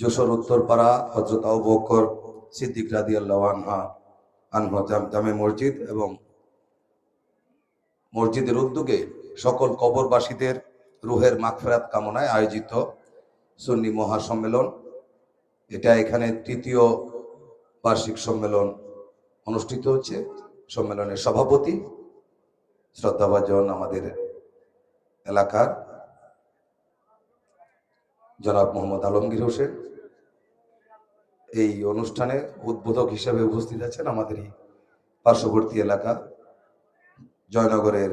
যশোর উত্তরপাড়া হজরত বকর সিদ্দিক রাদি আল্লাহ আনহা আনহা জাম- মসজিদ এবং মসজিদের উদ্যোগে সকল কবরবাসীদের রুহের মাগফেরাত কামনায় আয়োজিত সুন্নি মহাসম্মেলন। এটা এখানে তৃতীয় বার্ষিক সম্মেলন অনুষ্ঠিত হচ্ছে। সম্মেলনের সভাপতি শ্রদ্ধাভাজন আমাদের এলাকার জনাব মোহাম্মদ আলমগীর হোসেন। এই অনুষ্ঠানে উদ্বোধক হিসেবে উপস্থিত আছেন আমাদের এই পার্শ্ববর্তী এলাকা, জয়নগরের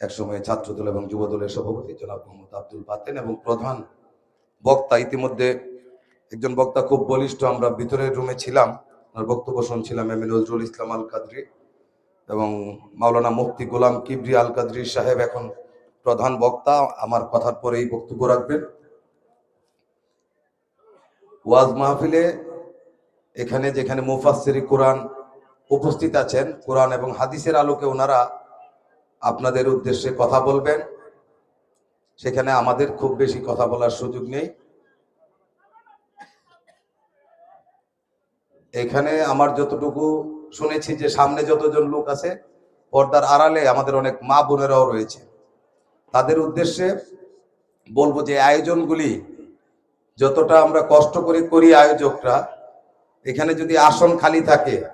একসময় ছাত্রদল এবং যুবদলের সভাপতি জনাব মোহাম্মদ আব্দুল বাতেন এবং প্রধান বক্তা। ইতিমধ্যে একজন বক্তা খুব বলিষ্ঠ, আমরা ভিতরের রুমে ছিলাম আর বক্তব্য শুনছিলাম এম নজরুল ইসলাম আল কাদরি এবং মাওলানা মুফতি গোলাম কিবরি আল কাদরি সাহেব এখন প্রধান বক্তা। আমার কথার পরেই বক্তব্য রাখবেন। ওয়াজ মাহফিলে এখানে যেখানে মুফাসসিরি কোরআন উপস্থিত আছেন, কোরআন এবং হাদিসের আলোকে ওনারা আপনাদের উদ্দেশ্যে কথা বলবেন। সেখানে আমাদের খুব বেশি কথা বলার সুযোগ নেই। এখানে আমার যতটুকু শুনেছি যে সামনে যতজন লোক আছে, পর্দার আড়ালে আমাদের অনেক মা বোনেরাও রয়েছে। তাদের উদ্দেশ্যে বলব যে আয়োজনগুলি যতটা আমরা কষ্ট করে করি আয়োজকরা, এখানে যদি আসন খালি থাকে,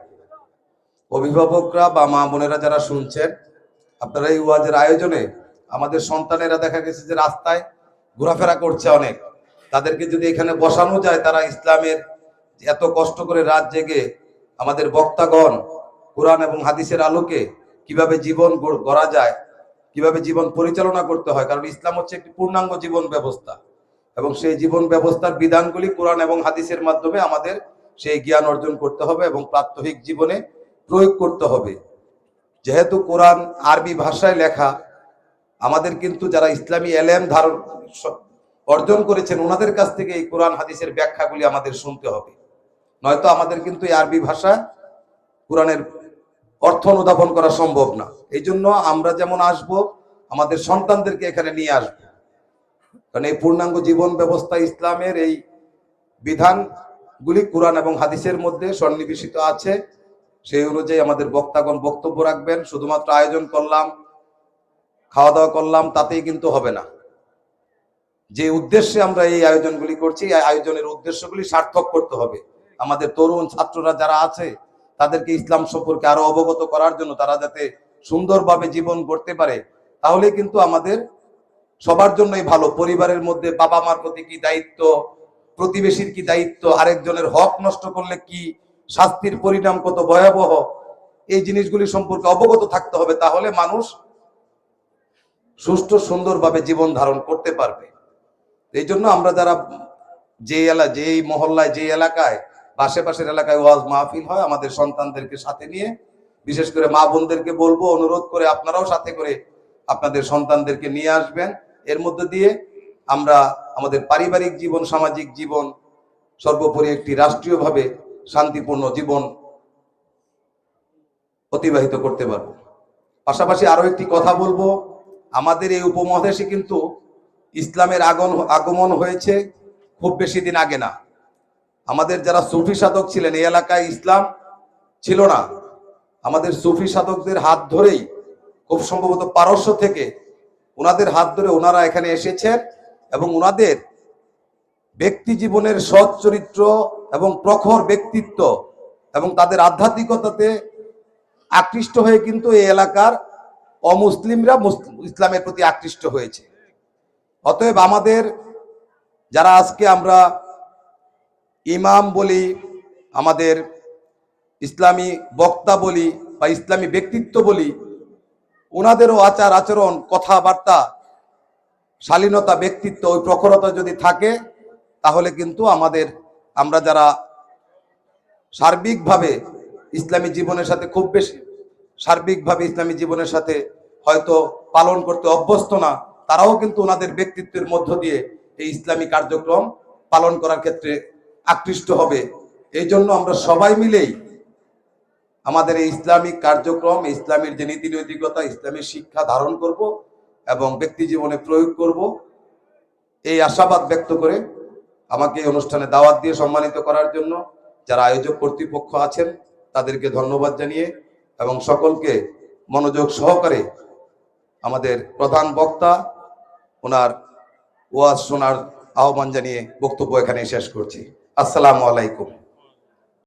অভিভাবকরা বা মা বোনেরা যারা শুনছেন, আপনারা এই ওয়াজের আয়োজনে আমাদের সন্তানেরা দেখা গেছে যে রাস্তায় ঘোরাফেরা করছে অনেক। তাদেরকে যদি এখানে বসানো যায়, তারা ইসলামের এত কষ্ট করে রাত জেগে আমাদের বক্তাগণ, কোরআন এবং হাদিসের আলোকে কীভাবে জীবন গড়- যায়, কীভাবে জীবন পরিচালনা করতে হয়, কারণ ইসলাম হচ্ছে একটি পূর্ণাঙ্গ জীবন ব্যবস্থা। এবং সেই জীবন ব্যবস্থার বিধানগুলি কোরআন এবং হাদিসের মাধ্যমে আমাদের সেই জ্ঞান অর্জন করতে হবে এবং প্রাত্যহিক জীবনে প্রয়োগ করতে হবে। যেহেতু কোরআন আরবি ভাষায় লেখা, আমাদের কিন্তু যারা ইসলামী এলেম ধারণ অর্জন করেছেন, ওনাদের কাছ থেকে এই কোরআন হাদিসের ব্যাখ্যাগুলি আমাদের শুনতে হবে। নয়তো আমাদের কিন্তু এই আরবি ভাষা কোরআনের অর্থ অনুধাবন করা সম্ভব না। এই জন্য আমরা যেমন আসব, আমাদের সন্তানদেরকে এখানে নিয়ে আসব। কারণ এই পূর্ণাঙ্গ জীবন ব্যবস্থা ইসলামের এই বিধানগুলি কোরআন এবং হাদিসের মধ্যে সন্নিবেশিত আছে। সেই অনুযায়ী আমাদের বক্তাগণ বক্তব্য রাখবেন। শুধুমাত্র আয়োজন করলাম খাওয়া দাওয়া করলাম, তাতেই কিন্তু হবে না। যে উদ্দেশ্যে আমরা এই আয়োজনগুলি করছি, এই আয়োজনের উদ্দেশ্যগুলি সার্থক করতে হবে। আমাদের তরুণ ছাত্ররা যারা আছে, তাদেরকে ইসলাম সম্পর্কে আরও অবগত করার জন্য তারা যাতে সুন্দরভাবে জীবন গড়তে পারে তাহলে কিন্তু আমাদের সবার জন্যই ভালো। পরিবারের মধ্যে বাবা মার প্রতি কি দায়িত্ব? প্রতিবেশীর কি দায়িত্ব? আরেকজনের হক নষ্ট করলে কি? শাস্তির পরিণাম কত ভয়াবহ? এই জিনিসগুলি সম্পর্কে অবগত থাকতে হবে, তাহলে মানুষ সুষ্ঠু, সুন্দরভাবে জীবন ধারণ করতে পারবে। এই জন্য আমরা যারা যে এলা, যেই মহল্লায় যে এলাকায়, আশেপাশের এলাকায় ওয়াজ মাহফিল হয়, আমাদের সন্তানদেরকে সাথে নিয়ে, বিশেষ করে মা বোনদেরকে বলব, অনুরোধ করে আপনারাও সাথে করে আপনাদের সন্তানদেরকে নিয়ে আসবেন। এর মধ্যে দিয়ে আমরা আমাদের পারিবারিক জীবন, সামাজিক জীবন, সর্বোপরি একটি রাষ্ট্রীয়ভাবে শান্তিপূর্ণ জীবন অতিবাহিত করতে পারব। পাশাপাশি আরও একটি কথা বলব, আমাদের এই উপমহাদেশে কিন্তু ইসলামের আগন, আগমন হয়েছে খুব বেশি দিন আগে না। আমাদের যারা সুফি সাধক ছিলেন, এই এলাকায় ইসলাম ছিল না। আমাদের সুফি সাধকদের হাত ধরেই খুব সম্ভবত পারস্য থেকে ওনাদের হাত ধরে ওনারা এখানে এসেছেন এবং ওনাদের ব্যক্তি জীবনের সৎ চরিত্র এবং প্রখর ব্যক্তিত্ব এবং তাদের আধ্যাত্মিকতাতে আকৃষ্ট হয়ে কিন্তু এই এলাকার অমুসলিমরা মুসলিম ইসলামের প্রতি আকৃষ্ট হয়েছে। অতএব আমাদের যারা আজকে আমরা ইমাম বলি, আমাদের ইসলামী বক্তা বলি বা ইসলামী ব্যক্তিত্ব বলি ওনাদেরও আচার আচরণ, কথাবার্তা, শালীনতা, ব্যক্তিত্ব ওই প্রখরতা যদি থাকে, তাহলে কিন্তু আমাদের, আমরা যারা সার্বিকভাবে ইসলামী জীবনের সাথে খুব বেশি, সার্বিকভাবে ইসলামী জীবনের সাথে হয়তো পালন করতে অভ্যস্ত না, তারাও কিন্তু ওনাদের ব্যক্তিত্বের মধ্য দিয়ে এই ইসলামী কার্যক্রম পালন করার ক্ষেত্রে আকৃষ্ট হবে। এই জন্য আমরা সবাই মিলেই আমাদের এই ইসলামিক কার্যক্রম, ইসলামের যে নীতি নৈতিকতা, ইসলামের শিক্ষা ধারণ করব এবং ব্যক্তি জীবনে প্রয়োগ করব। এই আশাবাদ ব্যক্ত করে আমাকে এই অনুষ্ঠানে দাওয়াত দিয়ে সম্মানিত করার জন্য যারা আয়োজক কর্তৃপক্ষ আছেন, তাদেরকে ধন্যবাদ জানিয়ে এবং সকলকে মনোযোগ সহকারে আমাদের প্রধান বক্তা, ওনার ওয়াজ শোনার আহ্বান জানিয়ে বক্তব্য এখানে শেষ করছি। আসসালামু আলাইকুম।